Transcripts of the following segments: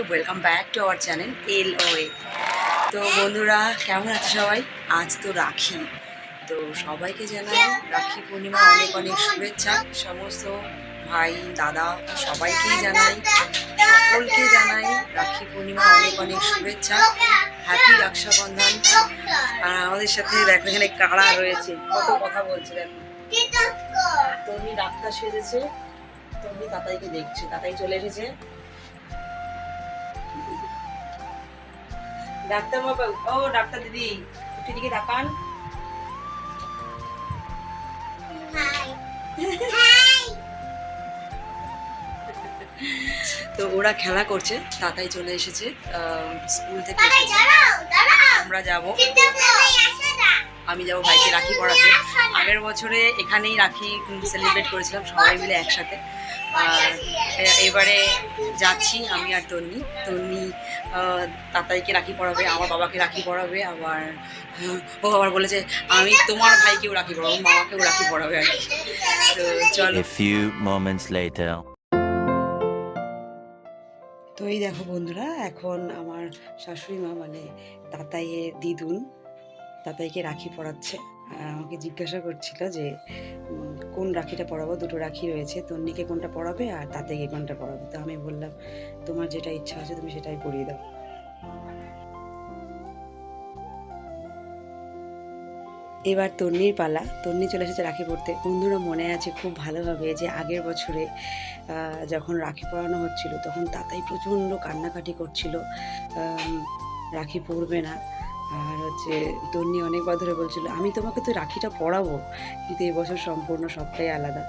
Welcome back to our channel এল ও এ তো বন্ধুরা কেমন আছে সবাই? আজ তো রাখি। তো সবাইকে জানাই রাখি পূর্ণিমা অনেক অনেক শুভেচ্ছা। সমস্ত ভাই দাদা সবাইকেই জানাই সকলকে জানাই রাখি পূর্ণিমা অনেক অনেক শুভেচ্ছা। হ্যাপি রক্ষাবন্ধন। আর আমাদের সাথে দেখো এখানে কাড়া রয়েছে। কত কথা বলছে দেখো। তন্নি ডাক্তার সেজেছে। তন্নি তাতাইকে দেখছ। তাতাই চলে এসেছে। ডাক্তার বাবু ও ডাক্তার দিদি একটু দিকে তাকান। তো ওরা খেলা করছে তাতাই চলে এসেছে আহ, স্কুল থেকে এসেছে। আমরা যাব। আমি যাব ভাইকে রাখি পড়াতে। আগের বছরে এখানেই রাখি সেলিব্রেট করেছিলাম সবাই মিলে একসাথে। আর এবারে যাচ্ছি আমি আর তন্নি। তন্নি তাতাইকে রাখি পড়াবে আমার বাবাকে রাখি পড়াবে আবার ও আবার বলেছে আমি তোমার ভাইকেও রাখি পড়াবো মামাকেও রাখি পড়াবে আর কি। তো চলো। A few moments later. তো এই দেখো বন্ধুরা এখন আমার শাশুড়ি মা মানে তাতাইয়ের দিদুন। তাতাইকে রাখি পরাচ্ছে। আর আমাকে জিজ্ঞাসা করছিল যে কোন রাখিটা পরাবো? দুটো রাখি রয়েছে। তন্নিকে কোনটা পরাবে আর তাতাইকে কোনটা পরাবে? তো আমি বললাম, তোমার যেটা ইচ্ছা আছে তুমি সেটাই পরিয়ে দাও। এবার তন্নির পালা। তন্নি চলে এসেছে রাখি পরতে। বন্ধুরা, মনে আছে খুব ভালোভাবে যে আগের বছরে যখন রাখি পরানো হচ্ছিল, তখন তাতাই প্রচণ্ড কান্নাকাটি করছিল। রাখি পরবে না। আর হচ্ছে তন্নি অনেকবার ধরে বলছিল আমি তোমাকে তো রাখিটা পড়াবো কিন্তু এবছর সম্পূর্ণ সবটাই আলাদা।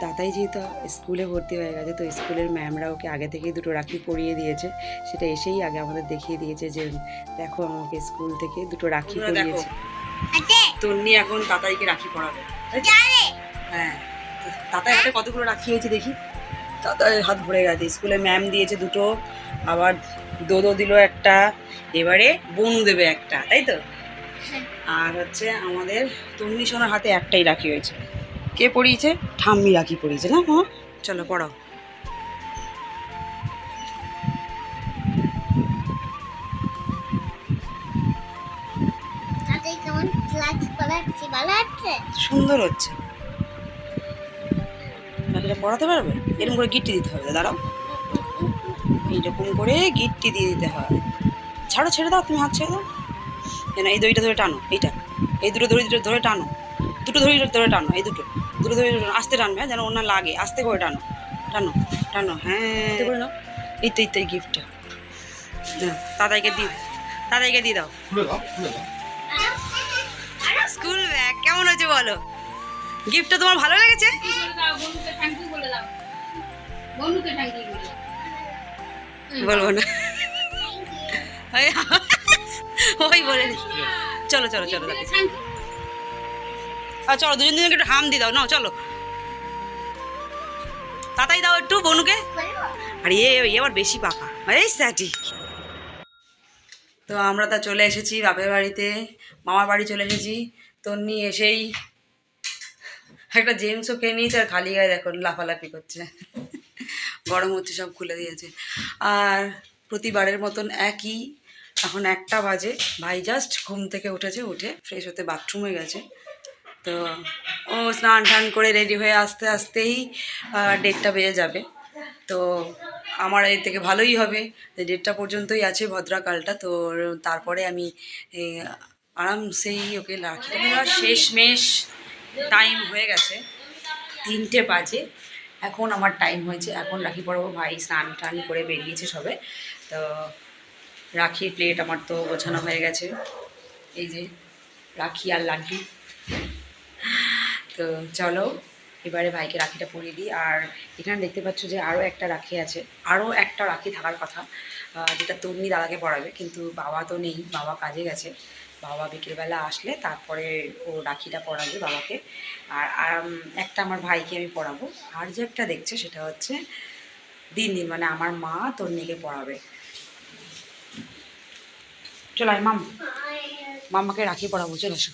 তাতাই যেহেতু স্কুলে ভর্তি হয়ে গেছে তো স্কুলের ম্যামরা ওকে আগে থেকেই দুটো রাখি পরিয়ে দিয়েছে। সেটা এসেই আগে আমাদের দেখিয়ে দিয়েছে যে দেখো আমাকে স্কুল থেকে দুটো রাখি পরিয়েছে। তন্নি এখন তাতাইকে রাখি পরাবে হ্যাঁ। তাতাই হাতে কতগুলো রাখি হয়েছে দেখি? তাতাই হাত ভরে গেছে। স্কুলে ম্যাম দিয়েছে দুটো আবার দোদো দিল একটা এবারে বনু দেবে একটা তাই তো? আর হচ্ছে আমাদের তন্নি সোনার হাতে একটাই রাখি হয়েছে। কে পড়িয়েছে ঠাম্মি রাখি পড়িয়েছে না মা? চলো পড়াও সুন্দর হচ্ছে। রাখিটা পড়াতে পারবে? এরকম করে গিট্টি দিতে হবে দাঁড়াও। এইরকম করে গিট্টি দিয়ে দিতে হবে ছাড়ো ছেড়ে দাও তুমি হাত ছেড়ে দাও। না এই দড়িটা ধরে টানো এইটা। এই দুটো দড়ি দুটো ধরে টানো। দুটো দড়ি ধরে টানো এই দুটো। দুটো দড়ি। আস্তে টানবে হ্যাঁ, যেন ওনার লাগে। আস্তে করে টানো। টানো টানো হ্যাঁ। এই তো এই তো এই গিফটটা। দাদাইকে দি দাদাইকে দিয়ে দাও। স্কুল ব্যাগ কেমন হয়েছে বলো? গিফটটা তোমার ভালো লেগেছে? বলব না। ওই বলে। চলো চলো চলো আর চলো, দুজন দুজনকে একটু হাম দিয়ে দাও। নাও, চলো। তাতাই দাও একটু বনুকে। আর, এ আবার বেশি পাকা। এই স্যাটি। তো আমরা তা চলে এসেছি বাপের বাড়িতে। মামার বাড়ি চলে এসেছি। তন্নি এসেই একটা জেমসও খেয়ে নিয়েছে আর খালি গায়ে দেখো লাফালাফি করছে। গরম হচ্ছে, সব খুলে দিয়েছে। আর প্রতিবারের মতন একই এখন একটা বাজে। ভাই জাস্ট ঘুম থেকে উঠেছে, উঠে ফ্রেশ হতে বাথরুমে গেছে। তো ও স্নান টান করে রেডি হয়ে আস্তে আস্তেই ডেটটা বেজে যাবে। তো আমার এর থেকে ভালোই হবে। দেড়টা পর্যন্তই আছে ভদ্রাকালটা। তো তারপরে আমি আরামসেই ওকে রাখিটা দেওয়ার শেষ মেশ টাইম হয়ে গেছে। তিনটে বাজে। এখন আমার টাইম হয়েছে। এখন রাখি পড়াবো ভাই স্নান টান করে বেরিয়েছে সবে। তো রাখির প্লেট আমার তো গোছানো হয়ে গেছে। এই যে রাখি আর লাড্ডু তো চলো, এবারে ভাইকে রাখিটা পরিয়ে দিই। আর এখানে দেখতে পাচ্ছ যে আরও একটা রাখি আছে। আরও একটা রাখি থাকার কথা যেটা তন্নি দাদাকে পড়াবে। কিন্তু বাবা তো নেই, বাবা কাজে গেছে। বাবা বিকেলবেলা আসলে তারপরে ও রাখিটা পড়াবে বাবাকে। আর একটা আমার ভাইকে আমি পড়াবো। আর যে একটা দেখছে সেটা হচ্ছে দিন দিন মানে আমার মা তন্নিকে পড়াবে। চলো আয় মাম। মামাকে রাখি পড়াবো চলে এসো।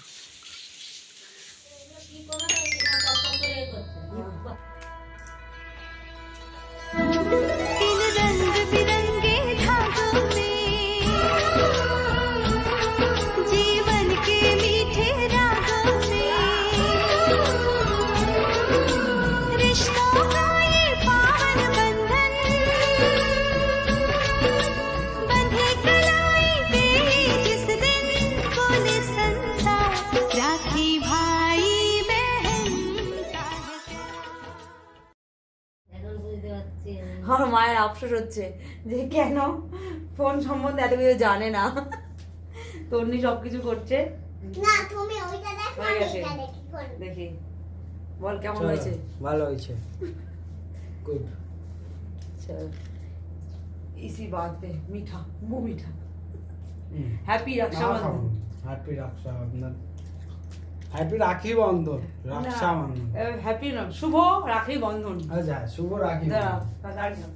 আফসোস হচ্ছে যে কেন ফোন সম্বন্ধে এত কিছু জানে না তন্নি সব কিছু করছে না তুমি ওইটা দেখো হয়ে আমি গেছে। এটা দেখি কোন দেখি বল কেমন চলো, হয়েছে ভালো হয়েছে গুড चल इसी बात पे मीठा वो मीठा happy Rakshabandhan happy Rakshabandhan happy Rakhi Bandhan Rakshabandhan happy শুভ রাখি বন্ধন আচ্ছা শুভ রাখি দাঁড়া, দাঁড়িয়ে থাক।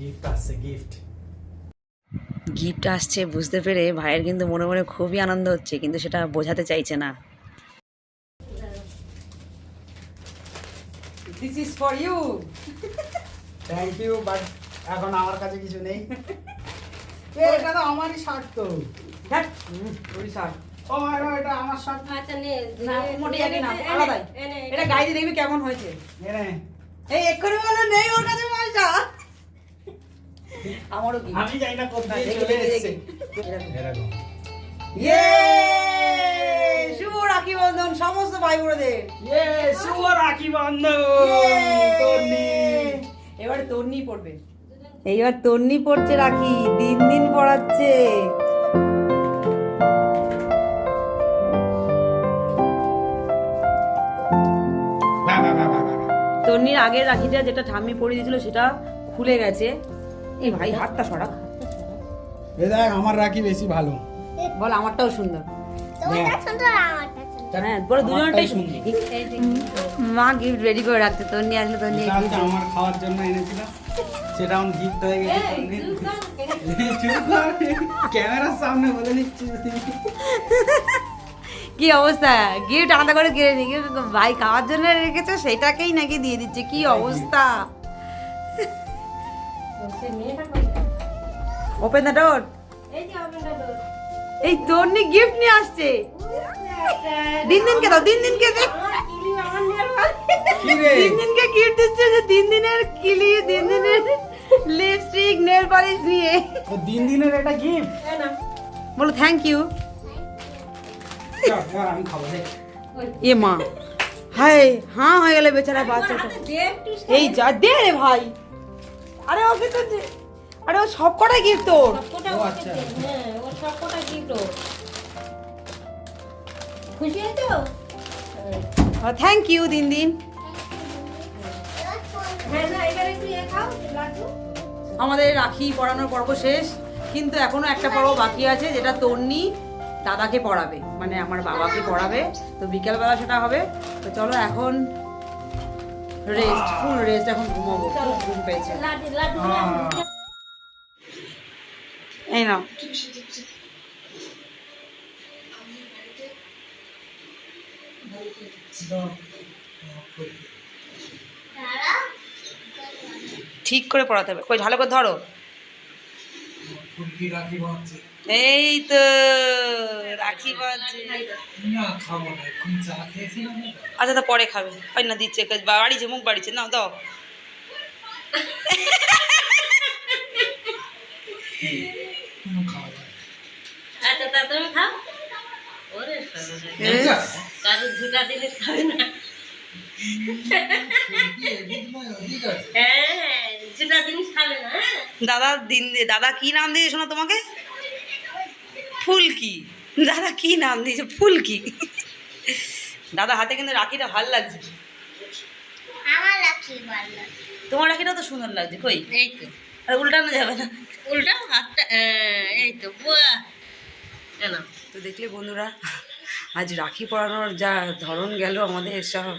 গিফট আসছে গিফট গিফট আসছে বুঝতে পেরে ভাইয়ের কিন্তু মনে মনে খুবই আনন্দ হচ্ছে কিন্তু সেটা বোঝাতে চাইছে না। This is for you thank you but এখন আমার কাছে কিছু নেই। এ, এটা তো আমারই শার্ট তো। ও এটা এটা আমার শার্ট আচ্ছা নে না মোটে না এটা দেখবি কেমন হয়েছে। এই এক্ষুনি বলো নেই ওর কাছে পয়সা। আমারও কি? আমি জানি না কোথায় দেখি, চলে দেখি, এসেছে। দেখি। এরকম। ইয়ে শুভ রাখি বন্ধন সমস্ত ভাই বোনদের ইয়ে শুভ রাখি বন্ধন তন্নি। এবার তন্নি পড়বে। এইবার তন্নি পড়ছে রাখি দিন দিন পড়াচ্ছে। তন্নির আগের রাখিটা যেটা ঠাম্মি পরিয়ে দিয়েছিল সেটা খুলে গেছে। এই ভাই হাতটা সরা এ দেখ আমার রাখি বেশি ভালো। বল আমারটাও সুন্দর। হ্যাঁ বলে দুজনটাই সুন্দর। মা গিফট রেডি করে রাখতে তন্নি আসলে তন্নি আমার খাওয়ার জন্য এনেছিলাম সেটা আমার গিফট হয়ে গেছে। ক্যামেরার সামনে বলে দিচ্ছি। কি অবস্থা? গিফট আলাদা করে কিনে নি ভাই খাওয়ার জন্য রেখেছো সেটাকেই নাকি দিয়ে দিচ্ছে কি অবস্থা? ওপেন দ্য ডোর এই এই তন্নি গিফট নিয়ে আসছে। দিন দাও দিন দিনকে দে। আমার কিলি আমার নেওয়ার কি রে? দিন দিনকে গিফট দিচ্ছে যে দিন দিনের কিলি দিন দিনের লিপস্টিক নেল পালিশ নিয়ে। দিন দিনের এটা গিফট বলো থ্যাংক ইউ আমি খাব এ মা হায় হ্যাঁ হয়ে গেলে বেচারা বাচ্চাটা এই যা দে রে ভাই আরে ওকে তো আরে ও সব কটাই গিফট তোর ওর সবকটা গিফট খুশি হয়েছো থ্যাংক ইউ দিন দিন হ্যাঁ না এবার একটু এ খাও লাড্ডু আমাদের রাখি পড়ানোর পর্ব শেষ কিন্তু এখনও একটা পর্ব বাকি আছে যেটা তন্নি দাদাকে পড়াবে মানে আমার বাবাকে পড়াবে। তো বিকেলবেলা সেটা হবে। তো চলো এখন রেস্ট ফুল রেস্ট এখন ঘুমাবো। খুব ঘুম পেয়েছে। আহ। এই নাও। ঠিক করে পড়াতে হবে। কই ভালো করে ধরো। ফুলকি রাখি বাঁধছে এই তো রাখি বাজছে না খাব না এখন চা খেয়েছিলাম আচ্ছা তা পরে খাবে হয় না দিচ্ছে বাড়িছে মুখ বাড়িছে নাও দাও আচ্ছা তা তুমি খাও ওরে দিলে খাবে না হ্যাঁ দাদা দিন দাদা কি নাম দিয়েছে শোনো তোমাকে? ফুলকি। দাদা কি নাম দিয়েছে? ফুলকি। দাদা হাতে কিন্তু রাখিটা ভালো লাগছে। তোমার রাখিটা তো সুন্দর লাগছে কই? এই তো। আর উল্টানো যাবে না। উল্টা হাতটা এই তো তো দেখলে বন্ধুরা আজ রাখি পরানোর যা ধরন গেল আমাদের সব।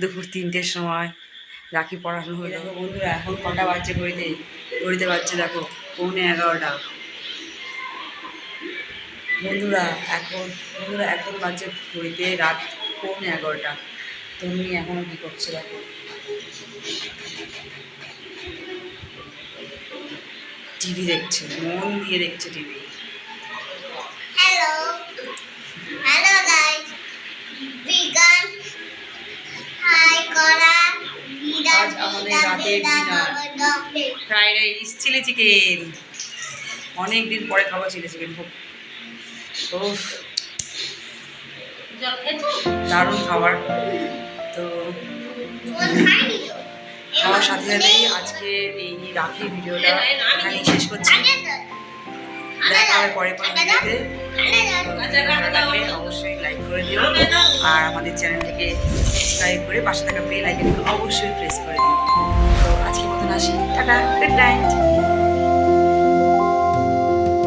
দুপুর তিনটের সময়। রাখি পরানো হয়ে দেখো বন্ধুরা, এখন কটা বাজছে ঘড়িতে? ঘড়িতে বাজছে দেখো, পৌনে এগারোটা। বন্ধুরা, এখন বন্ধুরা, এখন বাজছে ঘড়িতে রাত পৌনে এগারোটা। তুমি এখনও কী করছে দেখো? টিভি দেখছে, মন দিয়ে দেখছে TV. Hello fried rice chilli chicken. অনেক দিন পরে খাব চিলি চিকেন, খুব। দারুণ খাবার। তো আমার সাথে সাথেই আজকে এই রাখি ভিডিওটা এখানেই শেষ করছি। দেখা হবে পরে কোনো ভিডিওতে। অবশ্যই লাইক করে দিও। আর আমাদের চ্যানেলটিকে সাবস্ক্রাইব করে পাশে থাকা বেল আইকনকে অবশ্যই প্রেস করে দিও। Tada, good night.